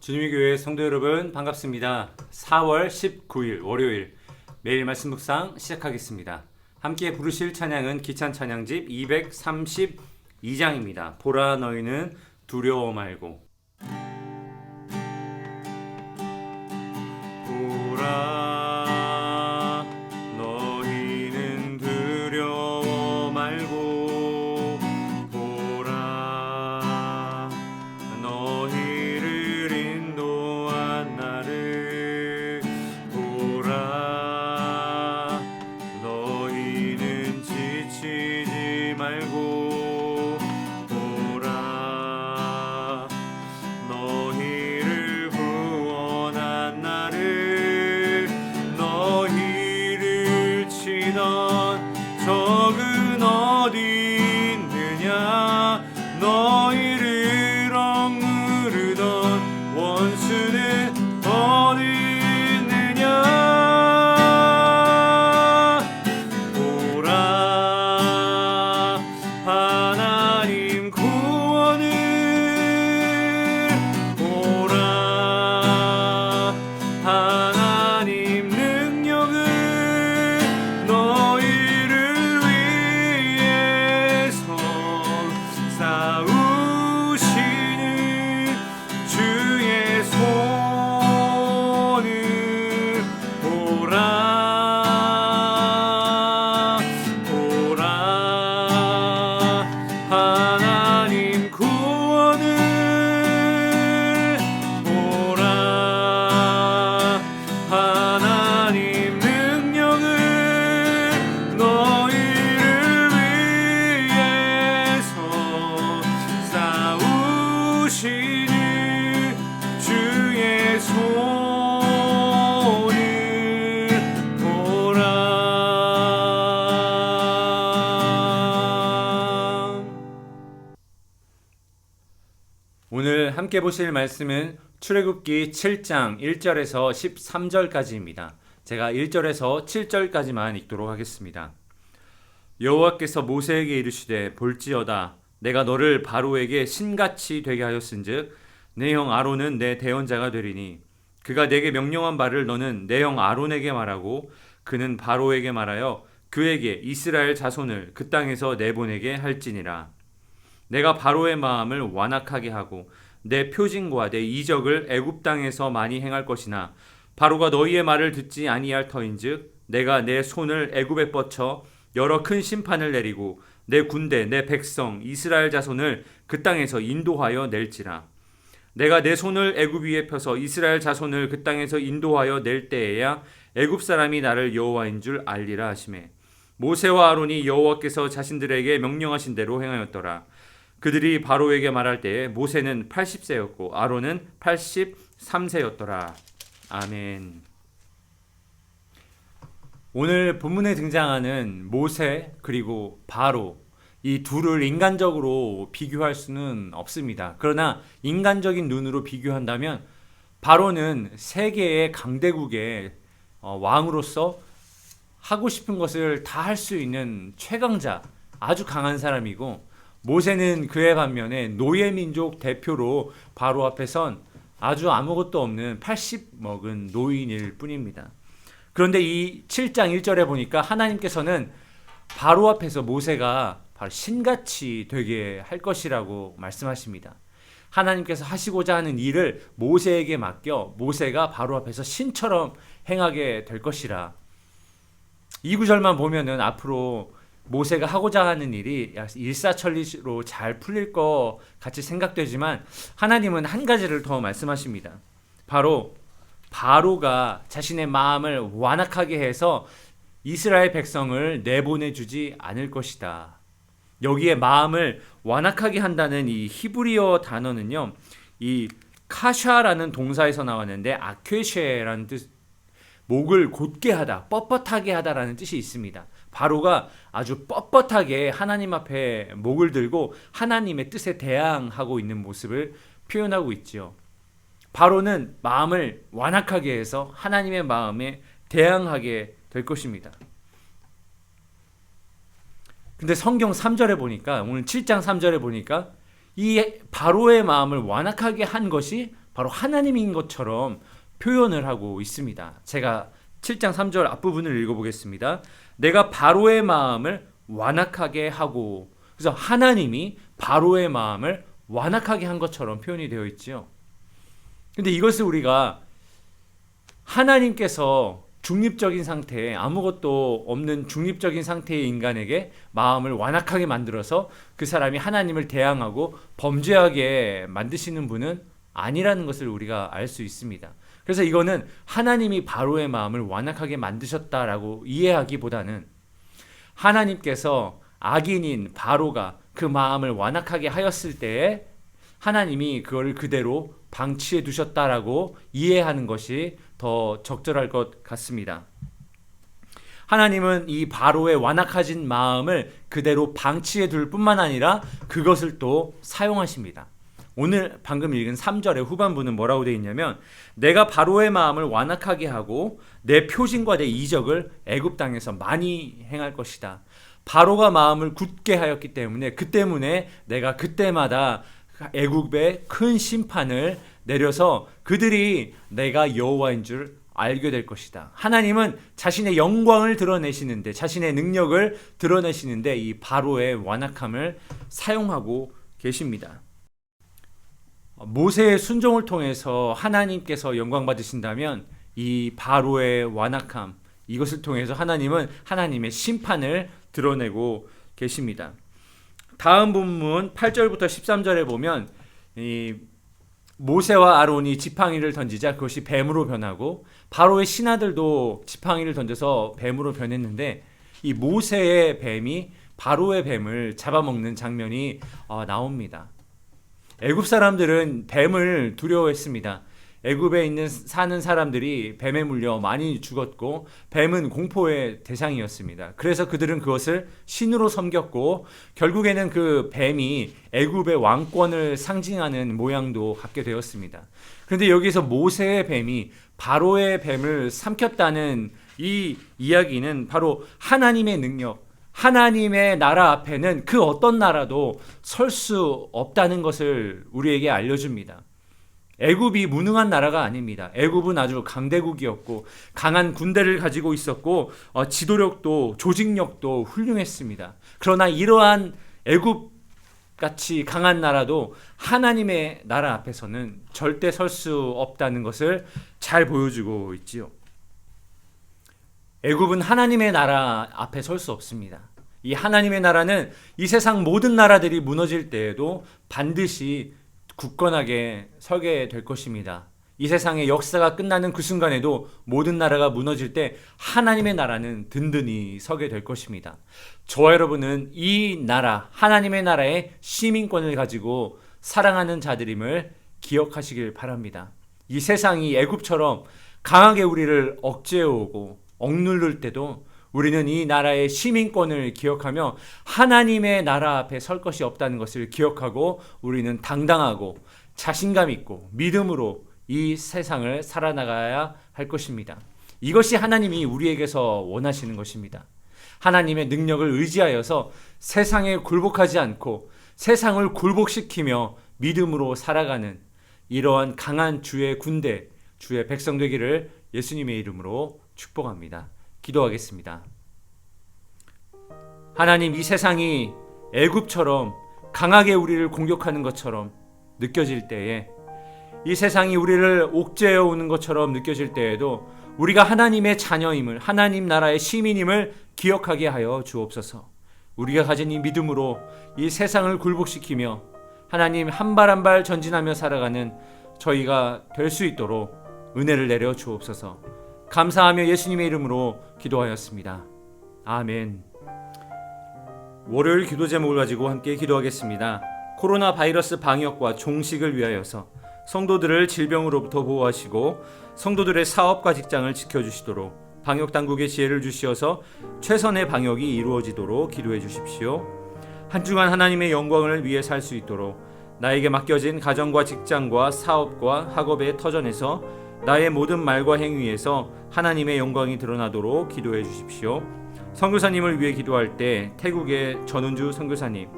주님의 교회 성도 여러분 반갑습니다. 4월 19일 월요일 매일 말씀 묵상 시작하겠습니다. 함께 부르실 찬양은 기찬 찬양집 232장입니다. 보라 너희는 두려워 말고 너 함께 보실 말씀은 출애굽기 7장 1절에서 13절까지입니다. 제가 1절에서 7절까지만 읽도록 하겠습니다. 여호와께서 모세에게 이르시되 볼지어다 내가 너를 바로에게 신같이 되게 하였은즉 내 형 아론은 내 대언자가 되리니 그가 내게 명령한 바를 너는 내 형 아론에게 말하고 그는 바로에게 말하여 그에게 이스라엘 자손을 그 땅에서 내보내게 할지니라 내가 바로의 마음을 완악하게 하고 내 표징과 내 이적을 애굽 땅에서 많이 행할 것이나 바로가 너희의 말을 듣지 아니할 터인즉 내가 내 손을 애굽에 뻗쳐 여러 큰 심판을 내리고 내 군대 내 백성 이스라엘 자손을 그 땅에서 인도하여 낼지라. 내가 내 손을 애굽 위에 펴서 이스라엘 자손을 그 땅에서 인도하여 낼 때에야 애굽 사람이 나를 여호와인 줄 알리라 하시매 모세와 아론이 여호와께서 자신들에게 명령하신 대로 행하였더라 그들이 바로에게 말할 때에 모세는 80세였고 아론은 83세였더라. 아멘. 오늘 본문에 등장하는 모세 그리고 바로 이 둘을 인간적으로 비교할 수는 없습니다. 그러나 인간적인 눈으로 비교한다면 바로는 세계의 강대국의 어, 왕으로서 하고 싶은 것을 다 할 수 있는 최강자, 아주 강한 사람이고 모세는 그에 반면에 노예 민족 대표로 바로 앞에 선 아주 아무것도 없는 80 먹은 노인일 뿐입니다. 그런데 이 7장 1절에 보니까 하나님께서는 바로 앞에서 모세가 바로 신같이 되게 할 것이라고 말씀하십니다. 하나님께서 하시고자 하는 일을 모세에게 맡겨 모세가 바로 앞에서 신처럼 행하게 될 것이라. 이 구절만 보면은 앞으로 모세가 하고자 하는 일이 일사천리로 잘 풀릴 것 같이 생각되지만 하나님은 한 가지를 더 말씀하십니다. 바로 바로가 자신의 마음을 완악하게 해서 이스라엘 백성을 내보내 주지 않을 것이다. 여기에 마음을 완악하게 한다는 이 히브리어 단어는요. 이 카샤라는 동사에서 나왔는데 아케쉐라는 뜻 목을 곧게 하다, 뻣뻣하게 하다라는 뜻이 있습니다. 바로가 아주 뻣뻣하게 하나님 앞에 목을 들고 하나님의 뜻에 대항하고 있는 모습을 표현하고 있지요. 바로는 마음을 완악하게 해서 하나님의 마음에 대항하게 될 것입니다. 근데 성경 3절에 보니까 오늘 7장 3절에 보니까 이 바로의 마음을 완악하게 한 것이 바로 하나님인 것처럼 표현을 하고 있습니다. 제가 7장 3절 앞부분을 읽어보겠습니다. 내가 바로의 마음을 완악하게 하고 그래서 하나님이 바로의 마음을 완악하게 한 것처럼 표현이 되어 있지요. 근데 이것을 우리가 하나님께서 중립적인 상태에 아무것도 없는 중립적인 상태의 인간에게 마음을 완악하게 만들어서 그 사람이 하나님을 대항하고 범죄하게 만드시는 분은 아니라는 것을 우리가 알 수 있습니다. 그래서 이거는 하나님이 바로의 마음을 완악하게 만드셨다라고 이해하기보다는 하나님께서 악인인 바로가 그 마음을 완악하게 하였을 때에 하나님이 그걸 그대로 방치해 두셨다라고 이해하는 것이 더 적절할 것 같습니다. 하나님은 이 바로의 완악해진 마음을 그대로 방치해 둘 뿐만 아니라 그것을 또 사용하십니다. 오늘 방금 읽은 3절의 후반부는 뭐라고 되어 있냐면 내가 바로의 마음을 완악하게 하고 내 표징과 내 이적을 애굽 땅에서 많이 행할 것이다. 바로가 마음을 굳게 하였기 때문에 그 때문에 내가 그때마다 애굽에 큰 심판을 내려서 그들이 내가 여호와인 줄 알게 될 것이다. 하나님은 자신의 영광을 드러내시는데 자신의 능력을 드러내시는데 이 바로의 완악함을 사용하고 계십니다. 모세의 순종을 통해서 하나님께서 영광 받으신다면 이 바로의 완악함 이것을 통해서 하나님은 하나님의 심판을 드러내고 계십니다. 다음 본문 8절부터 13절에 보면 이 모세와 아론이 지팡이를 던지자 그것이 뱀으로 변하고 바로의 신하들도 지팡이를 던져서 뱀으로 변했는데 이 모세의 뱀이 바로의 뱀을 잡아먹는 장면이 어, 나옵니다. 애굽 사람들은 뱀을 두려워했습니다. 애굽에 있는 사는 사람들이 뱀에 물려 많이 죽었고 뱀은 공포의 대상이었습니다. 그래서 그들은 그것을 신으로 섬겼고 결국에는 그 뱀이 애굽의 왕권을 상징하는 모양도 갖게 되었습니다. 그런데 여기서 모세의 뱀이 바로의 뱀을 삼켰다는 이 이야기는 바로 하나님의 능력, 하나님의 나라 앞에는 그 어떤 나라도 설 수 없다는 것을 우리에게 알려줍니다. 애굽이 무능한 나라가 아닙니다. 애굽은 아주 강대국이었고 강한 군대를 가지고 있었고 어, 지도력도 조직력도 훌륭했습니다. 그러나 이러한 애굽 같이 강한 나라도 하나님의 나라 앞에서는 절대 설 수 없다는 것을 잘 보여주고 있지요. 애굽은 하나님의 나라 앞에 설 수 없습니다. 이 하나님의 나라는 이 세상 모든 나라들이 무너질 때에도 반드시 굳건하게 서게 될 것입니다. 이 세상의 역사가 끝나는 그 순간에도 모든 나라가 무너질 때 하나님의 나라는 든든히 서게 될 것입니다. 저와 여러분은 이 나라, 하나님의 나라의 시민권을 가지고 사랑하는 자들임을 기억하시길 바랍니다. 이 세상이 애굽처럼 강하게 우리를 억제해 오고 억누를 때도 우리는 이 나라의 시민권을 기억하며 하나님의 나라 앞에 설 것이 없다는 것을 기억하고 우리는 당당하고 자신감 있고 믿음으로 이 세상을 살아나가야 할 것입니다. 이것이 하나님이 우리에게서 원하시는 것입니다. 하나님의 능력을 의지하여서 세상에 굴복하지 않고 세상을 굴복시키며 믿음으로 살아가는 이러한 강한 주의 군대, 주의 백성 되기를 예수님의 이름으로 축복합니다. 기도하겠습니다. 하나님 이 세상이 애굽처럼 강하게 우리를 공격하는 것처럼 느껴질 때에 이 세상이 우리를 옥죄어 오는 것처럼 느껴질 때에도 우리가 하나님의 자녀임을 하나님 나라의 시민임을 기억하게 하여 주옵소서. 우리가 가진 이 믿음으로 이 세상을 굴복시키며 하나님 한 발 한 발 전진하며 살아가는 저희가 될 수 있도록 은혜를 내려 주옵소서. 감사하며 예수님의 이름으로 기도하였습니다. 아멘. 월요일 기도 제목을 가지고 함께 기도하겠습니다. 코로나 바이러스 방역과 종식을 위하여서 성도들을 질병으로부터 보호하시고 성도들의 사업과 직장을 지켜주시도록 방역 당국의 지혜를 주시어서 최선의 방역이 이루어지도록 기도해 주십시오. 한 주간 하나님의 영광을 위해 살 수 있도록 나에게 맡겨진 가정과 직장과 사업과 학업의 터전에서 나의 모든 말과 행위에서 하나님의 영광이 드러나도록 기도해 주십시오. 선교사님을 위해 기도할 때 태국의 전운주 선교사님,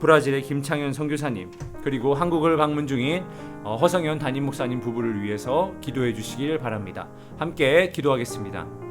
브라질의 김창현 선교사님, 그리고 한국을 방문 중인 어, 허성현 담임 목사님 부부를 위해서 기도해 주시길 바랍니다. 함께 기도하겠습니다.